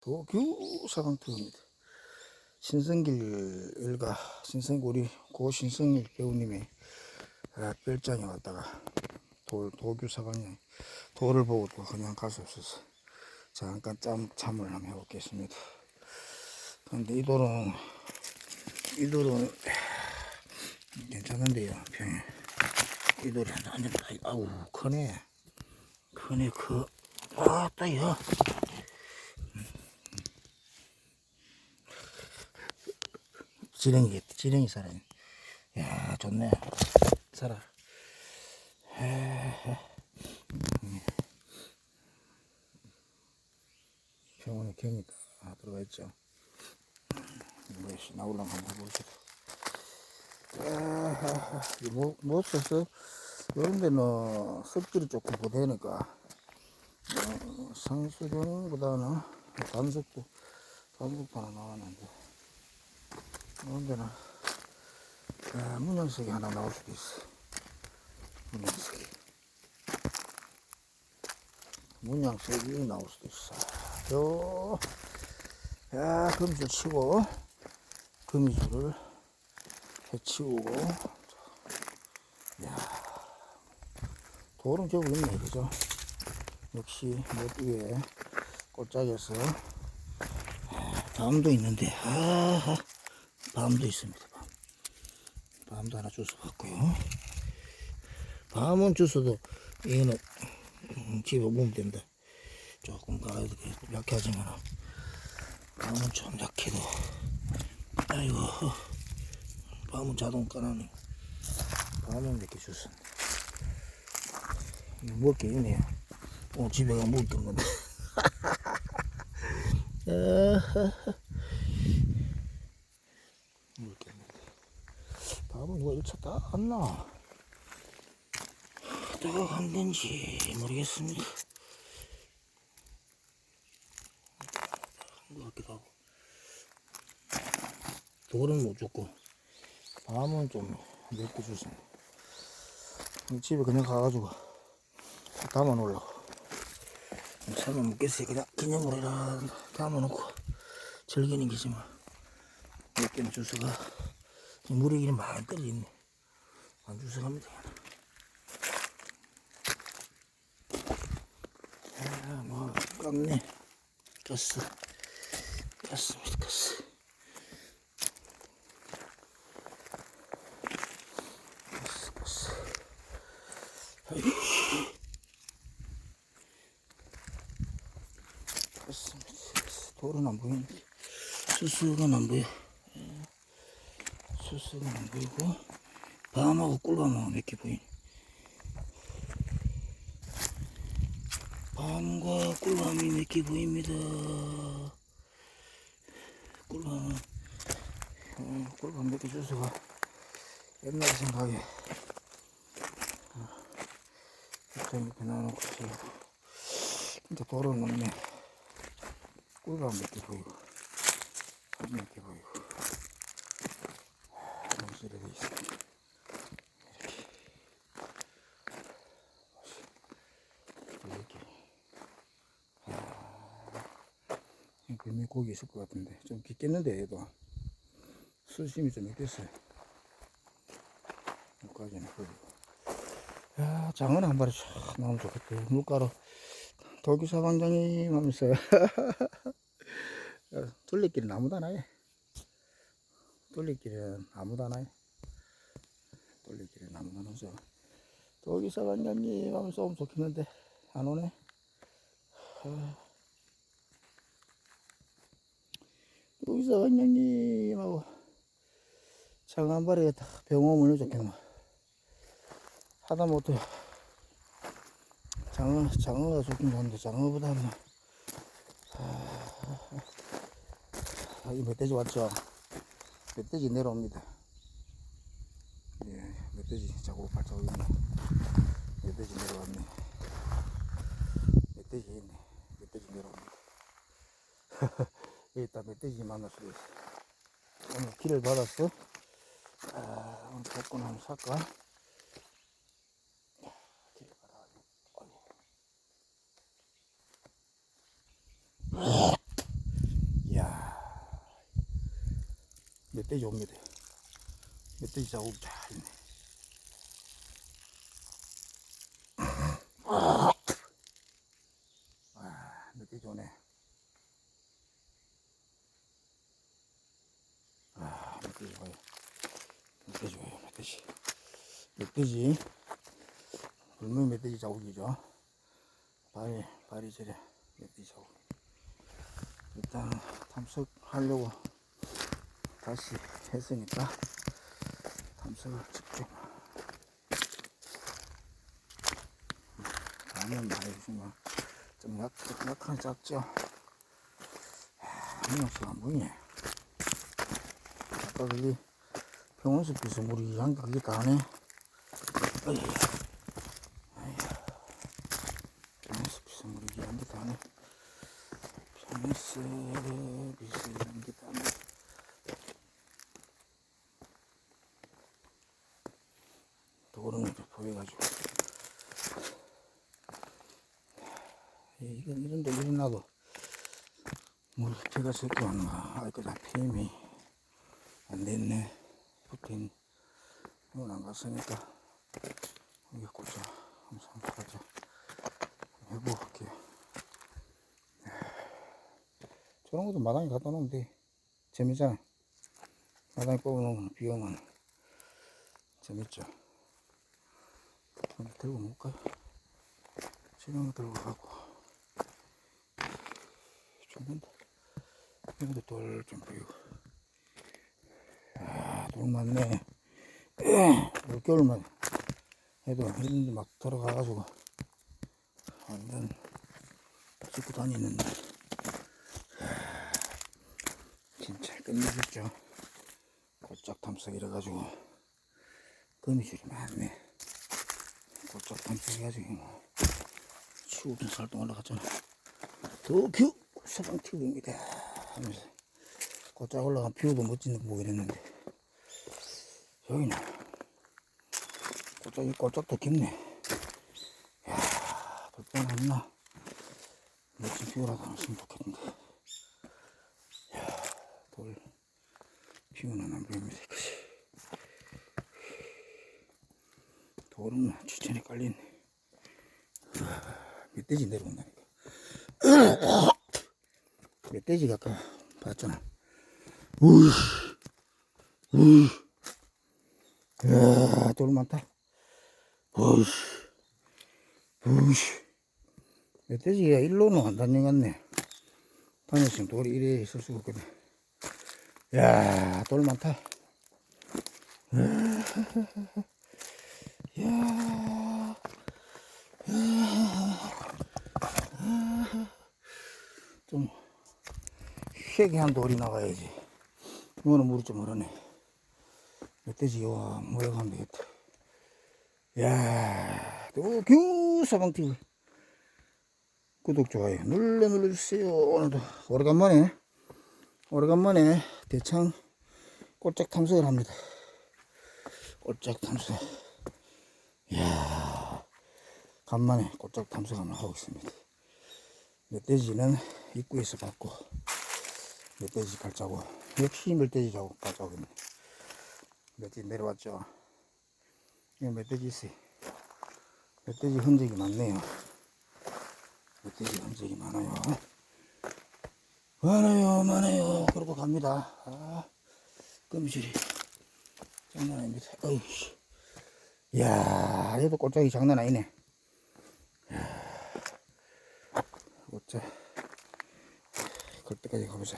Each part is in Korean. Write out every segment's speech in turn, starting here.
도규 사강터입니다. 신성길 일가 신성 우리 고 신성일 배우님의 아, 별장에 왔다가 돌 도규 사강에 돌을 보고 또 그냥 갈 수 없어서 잠깐 짬 참을 한번 해보겠습니다. 근데 이 돌은 이 돌은 괜찮은데요 평에 이 돌이 완전 아우 크네 크네 크 아따야 지렁이겠다. 지렁이 살아. 야, 좋네. 살아. 병원에 경이 다 들어가 있죠. 뭐시 나올랑 한번 해보시다. 뭐, 뭐 썼어? 이런 데는 습질이 조금 부대니까, 어, 상수경보다는 단속도, 단속도 하나 나왔는데, 데는 아, 문양석이 하나 나올 수도 있어. 문양석이. 문양석이 나올 수도 있어. 요, 야, 금줄 치고, 금줄을 해치우고, 야, 돌은 겨우 있네, 그죠? 역시, 못 위에 꽃짝에서, 밤도 있는데, 아, 밤도 있습니다. 밤. 밤도 하나 주워 봤고요. 밤은 주워도 얘는 음, 집에 오면 된다. 조금 가야 돼. 약하지만 밤은 좀 약해도 아이고 밤은 자동 까나네. 밤은 몇개 주웠네. 먹을 게 있네요. 오늘 집에 가 먹을. 모르겠는데. 밥은 누가 일차 다안 나. 다가 안 된지 모르겠습니다. 한것 같기도 하고. 돌은 못 줬고, 밤은 좀 몇개 주습니다. 집에 그냥 가가지고 담아 놓으려고. 삶아 먹겠어요. 그냥 기념으로 담아 놓고 즐기는 게지만. 몇 개는 주스가 물이 이리 많이 떨어졌네. 안 주스갑니다. 아, 뭐, 깎네. 아이. 가스입니다. 가스. 돌은 안 보이는데. 수수는 안 보여. 수수는 안 보이고 밤하고 꿀밤하고 몇 개 보이네. 밤과 꿀밤이 몇 개 보입니다. 꿀밤은 어, 꿀밤 몇 개 주스가 옛날 생각에 어, 이렇게 이렇게 지금 진짜 돌은 없네. 꿀밤 몇 개 보이고 밤몇개 보이고 돼 있어. 이렇게. 이렇게. 야, 금이 고기 있을 것 같은데 좀 깊겠는데 얘도 수심이 좀 있겠어요. 여기까지는 그리고. 야, 장어는 한 마리 쫙 나오면 좋겠다. 물가로 돌기 사방장님 하면서 둘레길은 아무도 안 해. 돌리길은 아무도 안 와요. 돌리길은 아무도 안 오죠. 도기사 관장님 하면서 오면 좋겠는데, 안 오네. 하... 도기사 관장님하고 장한 발에 다 병원을 좋겠노. 하다 못해 장어, 장어가 좋긴 좋은데, 장어보다는, 아, 이 멧돼지 왔죠? 멧돼지 내려옵니다. 예, 멧돼지 자고 발자국 있네. 멧돼지 내려왔네. 멧돼지 있네. 멧돼지 내려옵니다. 여기 있다 멧돼지 만날 수도 있어. 오늘 길을 받았어. 아, 오늘 복권 한번 살까? 길을 받아가지고. 어이. 멧돼지 옵니다. 멧돼지 자국 잘 있네. 아, 멧돼지 오네. 아, 멧돼지 와요. 멧돼지 와요, 멧돼지. 멧돼지. 불물 멧돼지 자국이죠. 발이, 발이 저래, 멧돼지 자국. 일단 탐색하려고 다시 했으니까 탐색을 집중. 라면 말해주시면 좀 약, 약한 작죠? 한안 보이네. 아까 그게 병원수 비스물이 한개 그게 다 하네. 어이. 아이고. 병원수 비스물이 한개 다 하네. 병원수 비스물이 한개 다 하네. 도로는 좀 보여가지고. 예, 이건 이런데 일어나도 물 제가 섞여 왔나. 아이고 다 피임이 안 됐네. 붙인 이건 안 갔으니까 여기 꽂자. 한번 가자. 해볼게요 저런 것도 마당에 갖다 놓으면 돼. 재밌잖아. 마당에 뽑아놓으면 비 오면 재밌죠 한번 들고 놓을까요 지금 들고 가고 죽는다. 여기도 돌 좀 보이고. 아, 돌 많네. 올겨울만 해도 이런데 막 들어가가지고 완전 짚고 다니는데. 아, 진짜 끝내줬죠. 골짝 탐색 이래가지고 거미줄이 많네. 골짝 탐색해가지고 뭐. 치우던 살도 올라갔잖아. 도큐 서방TV입니다 하면서 곧장 올라간 뷰도 멋진 거 보고 이랬는데. 여기는 꽃짝이 꽃짝도 깊네. 이야 볼뻔 없나? 멋진 뷰라도 하면 좋겠는데. 이야 돌 뷰는 안 보입니다 돌은 추천에 깔리네 멧돼지 내려온다니까 멧돼지가 아까 봤잖아. 우이, 우이. 이야, 돌 많다. 우이씨, 우이씨. 멧돼지가 일로는 안 다녀갔네. 다녔으면 돌이 이래 있을 수가 없겠네. 이야, 돌 많다. 좀 희귀한 돌이 나가야지. 이거는 물이 좀 흐르네. 멧돼지 와 모여가면 되겠다. 야, 또 규 사방TV 구독 좋아요 눌러 눌러주세요. 오늘도 오래간만에 오래간만에 대창 꼴짝 탐색을 합니다. 꼴짝 탐색. 간만에 꼴짝 탐색 한번 하고 있습니다. 멧돼지는 입구에서 봤고 멧돼지 발자국 역시 멧돼지 자국 발자국이네. 멧돼지 내려왔죠? 이거 멧돼지 있어요. 멧돼지 흔적이 많네요. 멧돼지 흔적이 많아요. 많아요 많아요. 그러고 갑니다. 아 끔질이. 장난 아닙니다. 어이씨. 이야 얘도 꼴짝이 장난 아니네 어째? 걸 때까지 가보자.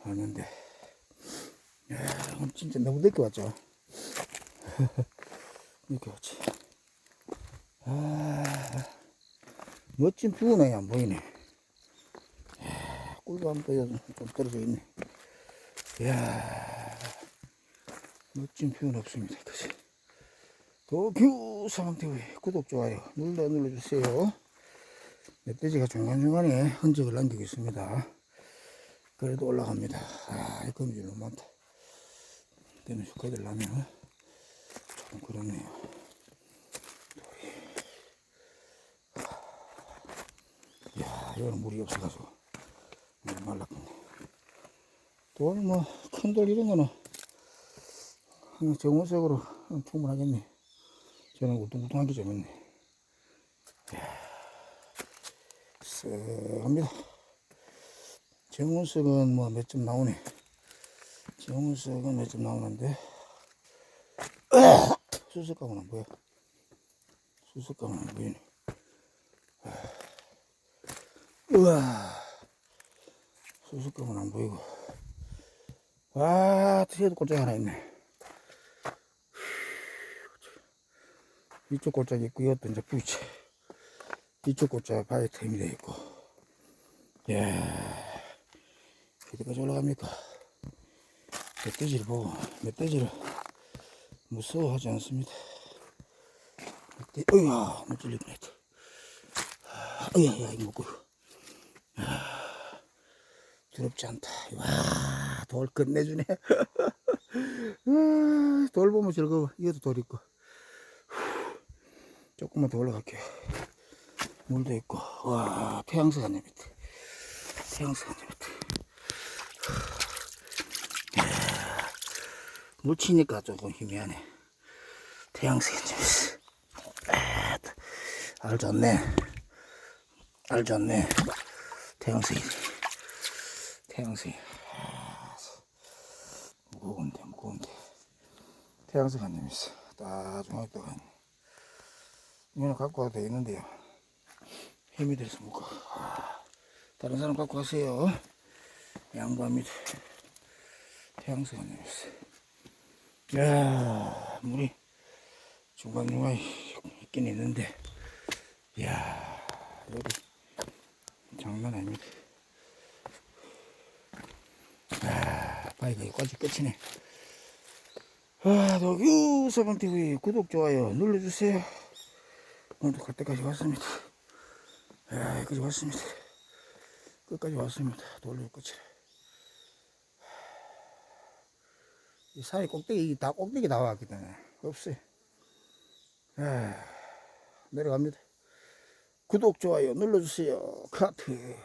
하는데. 야 진짜 너무 늦게 왔죠? 이렇게 왔지. 아 멋진 뷰는 안 보이네. 야, 꿀밤도 좀 떨어져 있네. 이야 멋진 뷰는 없습니다 그치 도큐 사방TV 구독 좋아요 눌러 눌러주세요 멧돼지가 중간중간에 흔적을 남기고 있습니다. 그래도 올라갑니다. 아, 이 거미줄 너무 많다. 때문에 수컷들 나면 조금 그렇네요. 야, 이거는 물이 없어가지고 물이 말랐겠네. 돌 뭐, 큰 돌 이런 거는 정원색으로 충분하겠네. 저는 우뚱우뚱한 게 재밌네. 쓱합니다. 정원색은 뭐 몇 점 나오네. 정원색은 몇 점 나오는데 수색감은 안 보여. 수색감은 안 보이네. 우와. 수색감은 안 보이고. 와, 뒤에도 골짜기 하나 있네. 이쪽 골짜기 있고, 이것도 이제 부이치. 이쪽 골짜기 바이트 힘이 돼 있고. 예. 어디까지 올라갑니까? 멧돼지를 보고, 멧돼지를 무서워하지 않습니다. 멧돼, 어이야, 못 찔릴 뻔했다. 어이야, 야, 이거 먹고. 두렵지 않다. 와, 돌 끝내주네. 아, 돌 보면 즐거워. 이것도 돌 있고. 조금만 더 올라갈게요. 물도 있고. 와, 태양색 안내 밑에. 태양색 안내 밑에. 물 치니까 조금 희미하네. 태양색 안내 밑에. 아, 알 좋네. 알 좋네. 태양색이. 태양색. 아, 무거운데, 무거운데. 태양색 안 내면서 따중하게 떠가 이거는 갖고 와도 되겠는데요. 힘이 들어서 못 가. 아, 다른 사람 갖고 가세요. 안 내면서. 야 물이 중간중간에 있긴 있는데, 이야, 여기 장난 아닙니다. 바위가 여기까지 끝이네. 아, 노규 서방TV 구독, 좋아요 눌러주세요. 오늘도 갈 때까지 왔습니다. 아, 여기까지 왔습니다. 끝까지 왔습니다. 돌려 끝이라. 이 사이 꼭대기, 다 꼭대기 나와왔기 때문에 없어요. 아, 내려갑니다. 구독, 좋아요 눌러주세요. 카트.